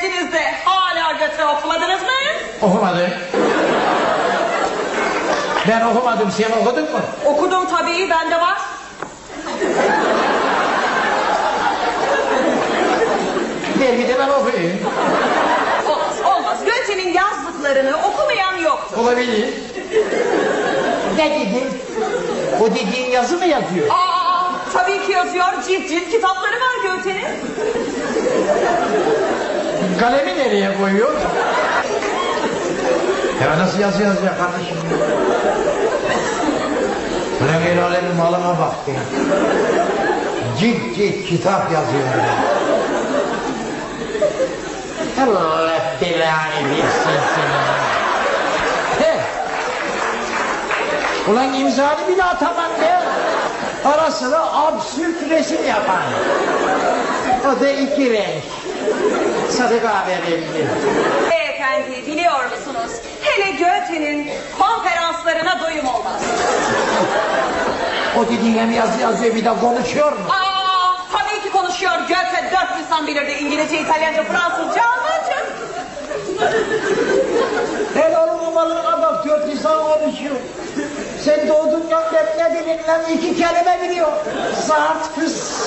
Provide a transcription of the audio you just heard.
geldiniz de hala Göte okumadınız mı? Okumadım. Ben okumadım. Sen okudun mu? Okudum tabii bende var. Belki de ben okuyayım. Olmaz olmaz. Göte'nin yazdıklarını okumayan yoktur. Olabilir. Ne dedin? O dediğin yazı mı yazıyor? Aa, tabii ki yazıyor. Cilt cilt kitapları var Göte'nin. Kalemi nereye koyuyor? Ya nasıl yazı yazacak kardeşim? Ulan el alemin malına bak ya. Cilt cilt kitap yazıyor. ya. Allah belanı versin. He. Ulan imzanı bile ataman ne? Ara sıra absürt resim yapan. O da iki renk. Sarı kahverengi. Beyefendi biliyor musunuz? Hele Göte'nin konferanslarına doyum olmaz. O dediğin hem yazı yazıyor bir de konuşuyor mu? Aa, tabii ki konuşuyor. Göte dört lisan bilirdi. İngilizce, İtalyanca, Fransızca, Almanca. Hele oğlum o malına bak dört lisan konuşuyor. Sen doğdun ya ben ne bileyim lan iki kelime biliyor. Saat kız.